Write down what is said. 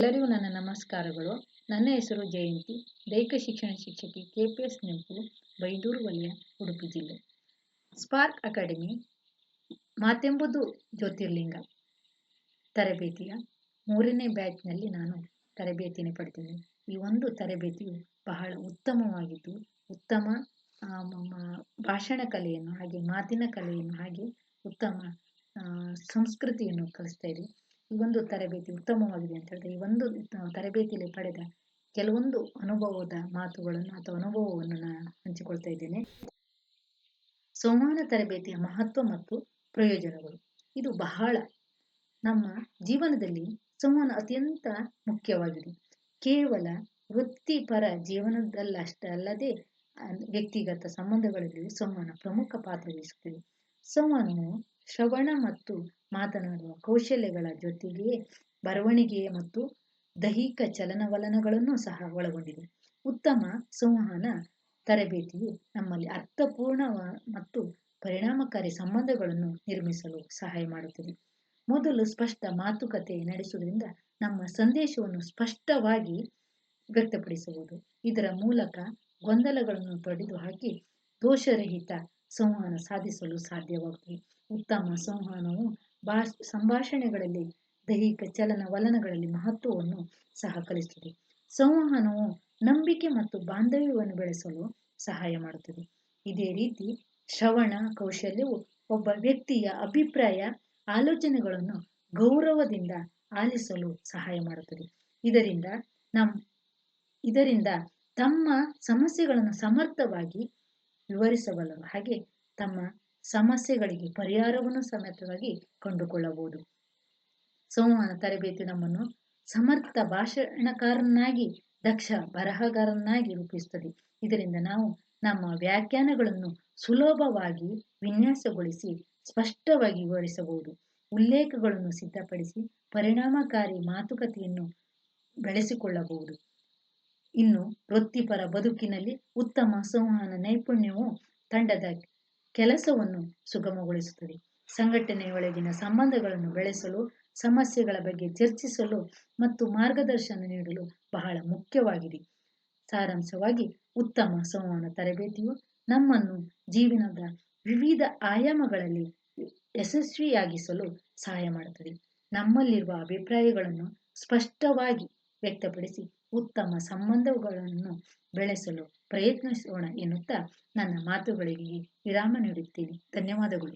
ಎಲ್ಲರಿಗೂ ನನ್ನ ನಮಸ್ಕಾರಗಳು. ನನ್ನ ಹೆಸರು ಜಯಂತಿ. ದೈಹಿಕ ಶಿಕ್ಷಣ ಶಿಕ್ಷಕಿ ಕೆ ಪಿ ಎಸ್ ನೆಂಪು ಬೈದೂರು ವಲಯ, ಉಡುಪಿ ಜಿಲ್ಲೆ. ಸ್ಪಾರ್ಕ್ ಅಕಾಡೆಮಿ, ಮಾತೆಂಬುದು ಜ್ಯೋತಿರ್ಲಿಂಗ. ತರಬೇತಿಯ ಮೂರನೇ ಬ್ಯಾಚ್ನಲ್ಲಿ ನಾನು ತರಬೇತಿಯನ್ನು ಪಡೆದಿದ್ದೇನೆ ಈ ಒಂದು ತರಬೇತಿಯು ಬಹಳ ಉತ್ತಮವಾಗಿದ್ದು, ಉತ್ತಮ ಭಾಷಣ ಕಲೆಯನ್ನು ಹಾಗೆ ಮಾತಿನ ಕಲೆಯನ್ನು ಹಾಗೆ ಉತ್ತಮ ಸಂಸ್ಕೃತಿಯನ್ನು ಕಲಿಸ್ತಾ ಇದೆ. ಈ ಒಂದು ತರಬೇತಿ, ಉತ್ತಮವಾಗಿದೆ ಅಂತ ಹೇಳಿದ್ರೆ ಈ ಒಂದು ತರಬೇತಿಯಲ್ಲಿ ಪಡೆದ ಕೆಲವೊಂದು ಅನುಭವದ ಮಾತುಗಳನ್ನು ಅಥವಾ ಅನುಭವವನ್ನು ನಾನು ಹಂಚಿಕೊಳ್ತಾ ಇದ್ದೇನೆ. ಸಂವಹನ ತರಬೇತಿಯ ಮಹತ್ವ ಮತ್ತು ಪ್ರಯೋಜನಗಳು. ಇದು ಬಹಳ ನಮ್ಮ ಜೀವನದಲ್ಲಿ ಸಂವಹನ ಅತ್ಯಂತ ಮುಖ್ಯವಾಗಿದೆ. ಕೇವಲ ವೃತ್ತಿಪರ ಜೀವನದಲ್ಲಷ್ಟೇ ಅಲ್ಲದೆ ವ್ಯಕ್ತಿಗತ ಸಂಬಂಧಗಳಲ್ಲಿ ಸಂವಹನ ಪ್ರಮುಖ ಪಾತ್ರ ವಹಿಸುತ್ತದೆ. ಸಂವಹನವು ಶ್ರವಣ ಮತ್ತು ಮಾತನಾಡುವ ಕೌಶಲ್ಯಗಳ ಜೊತೆಗೆ ಬರವಣಿಗೆ ಮತ್ತು ದೈಹಿಕ ಚಲನವಲನಗಳನ್ನು ಸಹ ಒಳಗೊಂಡಿದೆ. ಉತ್ತಮ ಸಂವಹನ ತರಬೇತಿಯು ನಮ್ಮಲ್ಲಿ ಅರ್ಥಪೂರ್ಣ ಮತ್ತು ಪರಿಣಾಮಕಾರಿ ಸಂಬಂಧಗಳನ್ನು ನಿರ್ಮಿಸಲು ಸಹಾಯ ಮಾಡುತ್ತದೆ. ಮೊದಲು ಸ್ಪಷ್ಟ ಮಾತುಕತೆ ನಡೆಸುವುದರಿಂದ ನಮ್ಮ ಸಂದೇಶವನ್ನು ಸ್ಪಷ್ಟವಾಗಿ ವ್ಯಕ್ತಪಡಿಸಬಹುದು. ಇದರ ಮೂಲಕ ಗೊಂದಲಗಳನ್ನು ತೊಡೆದು ಹಾಕಿ ದೋಷರಹಿತ ಸಂವಹನ ಸಾಧಿಸಲು ಸಾಧ್ಯವಾಗುತ್ತದೆ ಉತ್ತಮ ಸಂವಹನವು ಭಾಷ, ಸಂಭಾಷಣೆಗಳಲ್ಲಿ, ದೈಹಿಕ ಚಲನವಲನಗಳಲ್ಲಿ ಮಹತ್ವವನ್ನು ಸಹ ಕಲಿಸುತ್ತದೆ ಸಂವಹನವು ನಂಬಿಕೆ ಮತ್ತು ಬಾಂಧವ್ಯವನ್ನು ಬೆಳೆಸಲು ಸಹಾಯ ಮಾಡುತ್ತದೆ. ಇದೇ ರೀತಿ ಶ್ರವಣ ಕೌಶಲ್ಯವು ಒಬ್ಬ ವ್ಯಕ್ತಿಯ ಅಭಿಪ್ರಾಯ, ಆಲೋಚನೆಗಳನ್ನು ಗೌರವದಿಂದ ಆಲಿಸಲು ಸಹಾಯ ಮಾಡುತ್ತದೆ. ಇದರಿಂದ ನಮ್, ಇದರಿಂದ ತಮ್ಮ ಸಮಸ್ಯೆಗಳನ್ನು ಸಮರ್ಥವಾಗಿ ವಿವರಿಸಬಲ್ಲರು. ಹಾಗೆ ತಮ್ಮ ಸಮಸ್ಯೆಗಳಿಗೆ ಪರಿಹಾರವನ್ನು ಸಮೇತವಾಗಿ ಕಂಡುಕೊಳ್ಳಬಹುದು. ಸಂವಹನ ತರಬೇತಿ ನಮ್ಮನ್ನು ಸಮರ್ಥ ಭಾಷಣಕಾರನ್ನಾಗಿ, ದಕ್ಷ ಬರಹಗಾರನಾಗಿ ರೂಪಿಸುತ್ತದೆ. ಇದರಿಂದ ನಾವು ನಮ್ಮ ವ್ಯಾಖ್ಯಾನಗಳನ್ನು ಸುಲಭವಾಗಿ ವಿನ್ಯಾಸಗೊಳಿಸಿ ಸ್ಪಷ್ಟವಾಗಿ ವಿವರಿಸಬಹುದು. ಉಲ್ಲೇಖಗಳನ್ನು ಸಿದ್ಧಪಡಿಸಿ ಪರಿಣಾಮಕಾರಿ ಮಾತುಕತೆಯನ್ನು ಬೆಳೆಸಿಕೊಳ್ಳಬಹುದು. ಇನ್ನು ವೃತ್ತಿಪರ ಬದುಕಿನಲ್ಲಿ ಉತ್ತಮ ಸಂವಹನ ನೈಪುಣ್ಯವು ತಂಡದ ಕೆಲಸವನ್ನು ಸುಗಮಗೊಳಿಸುತ್ತದೆ. ಸಂಘಟನೆಯೊಳಗಿನ ಸಂಬಂಧಗಳನ್ನು ಬೆಳೆಸಲು, ಸಮಸ್ಯೆಗಳ ಬಗ್ಗೆ ಚರ್ಚಿಸಲು ಮತ್ತು ಮಾರ್ಗದರ್ಶನ ನೀಡಲು ಬಹಳ ಮುಖ್ಯವಾಗಿದೆ. ಸಾರಾಂಶವಾಗಿ, ಉತ್ತಮ ಸಂವಹನ ತರಬೇತಿಯು ನಮ್ಮನ್ನು ಜೀವನದ ವಿವಿಧ ಆಯಾಮಗಳಲ್ಲಿ ಯಶಸ್ವಿಯಾಗಿಸಲು ಸಹಾಯ ಮಾಡುತ್ತದೆ. ನಮ್ಮಲ್ಲಿರುವ ಅಭಿಪ್ರಾಯಗಳನ್ನು ಸ್ಪಷ್ಟವಾಗಿ ವ್ಯಕ್ತಪಡಿಸಿ ಉತ್ತಮ ಸಂಬಂಧಗಳನ್ನು ಬೆಳೆಸಲು ಪ್ರಯತ್ನಿಸೋಣ ಎನ್ನುತ್ತಾ ನನ್ನ ಮಾತುಗಳಿಗೆ ವಿರಾಮ ನೀಡುತ್ತೇನೆ. ಧನ್ಯವಾದಗಳು.